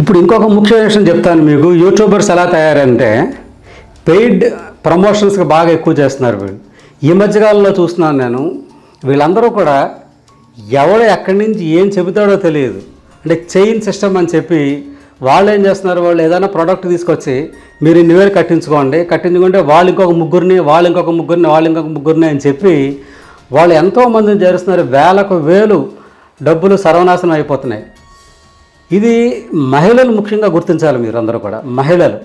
ఇప్పుడు ఇంకొక ముఖ్యమైన విషయం చెప్తాను మీకు. యూట్యూబర్స్ ఎలా తయారంటే పెయిడ్ ప్రమోషన్స్కి బాగా ఎక్కువ చేస్తున్నారు వీళ్ళు. ఈ మధ్యకాలంలో చూస్తున్నాను నేను వీళ్ళందరూ కూడా ఎవడు ఎక్కడి నుంచి ఏం చెబుతాడో తెలియదు. అంటే చైన్ సిస్టమ్ అని చెప్పి వాళ్ళు ఏం చేస్తున్నారు వాళ్ళు ఏదైనా ప్రోడక్ట్ తీసుకొచ్చి మీరు ఇన్ని వేలు కట్టించుకోండి కట్టించుకుంటే వాళ్ళు ఇంకొక ముగ్గురిని వాళ్ళు ఇంకొక ముగ్గురిని వాళ్ళు ఇంకొక ముగ్గురిని అని చెప్పి వాళ్ళు ఎంతో మందిని చేరుస్తున్నారు వేలకు వేలు డబ్బులు సర్వనాశనం అయిపోతున్నాయి. ఇది మహిళలు ముఖ్యంగా గుర్తించాలి మీరు అందరూ కూడా మహిళలు.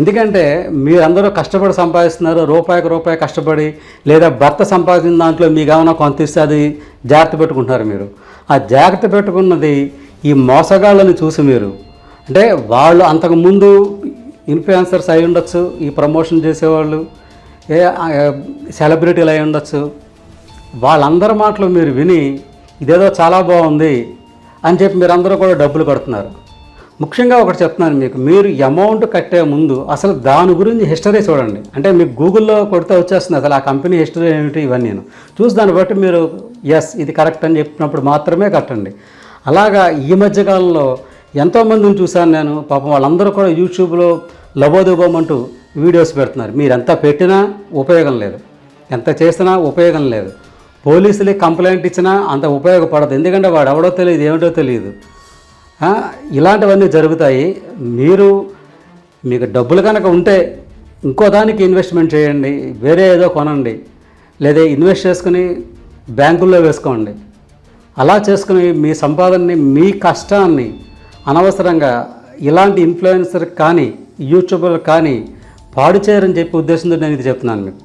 ఎందుకంటే మీరందరూ కష్టపడి సంపాదిస్తున్నారు రూపాయికి రూపాయి కష్టపడి లేదా భర్త సంపాదించిన దాంట్లో మీ గమనం కొంత ఇస్తే అది జాగ్రత్త పెట్టుకుంటున్నారు మీరు. ఆ జాగ్రత్త పెట్టుకున్నది ఈ మోసగాళ్ళని చూసి మీరు. అంటే వాళ్ళు అంతకుముందు ఇన్ఫ్లుయెన్సర్స్ అయి ఉండొచ్చు ఈ ప్రమోషన్ చేసేవాళ్ళు ఏ సెలబ్రిటీలు అయి ఉండొచ్చు. వాళ్ళందరి మాటలు మీరు విని ఇదేదో చాలా బాగుంది అని చెప్పి మీరందరూ కూడా డబ్బులు కడుతున్నారు. ముఖ్యంగా ఒకటి చెప్తున్నాను మీకు మీరు అమౌంట్ కట్టే ముందు అసలు దాని గురించి హిస్టరీ చూడండి. అంటే మీకు గూగుల్లో కొడితే వచ్చేస్తుంది అసలు ఆ కంపెనీ హిస్టరీ ఏమిటి ఇవన్నీ నేను. చూసి దాన్ని బట్టి మీరు ఎస్ ఇది కరెక్ట్ అని చెప్పినప్పుడు మాత్రమే కట్టండి. అలాగా ఈ మధ్యకాలంలో ఎంతోమందిని చూశాను నేను పాపం వాళ్ళందరూ కూడా యూట్యూబ్లో లబోదిబోమంటూ వీడియోస్ పెడుతున్నారు. మీరు ఎంత పెట్టినా ఉపయోగం లేదు. ఎంత చేసినా ఉపయోగం లేదు. పోలీసులే కంప్లైంట్ ఇచ్చినా అంత ఉపయోగపడదు. ఎందుకంటే వాడు ఎవడో తెలియదు ఏమిటో తెలియదు. ఇలాంటివన్నీ జరుగుతాయి. మీరు మీకు డబ్బులు కనుక ఉంటే ఇంకో దానికి ఇన్వెస్ట్మెంట్ చేయండి వేరే ఏదో కొనండి. లేదా ఇన్వెస్ట్ చేసుకుని బ్యాంకుల్లో వేసుకోండి. అలా చేసుకుని మీ సంపాదనని మీ కష్టాన్ని అనవసరంగా ఇలాంటి ఇన్ఫ్లుయెన్సర్ కానీ యూట్యూబర్ కానీ పాడు చేయరని చెప్పి ఉద్దేశంతో నేను ఇది చెప్తున్నాను మీకు.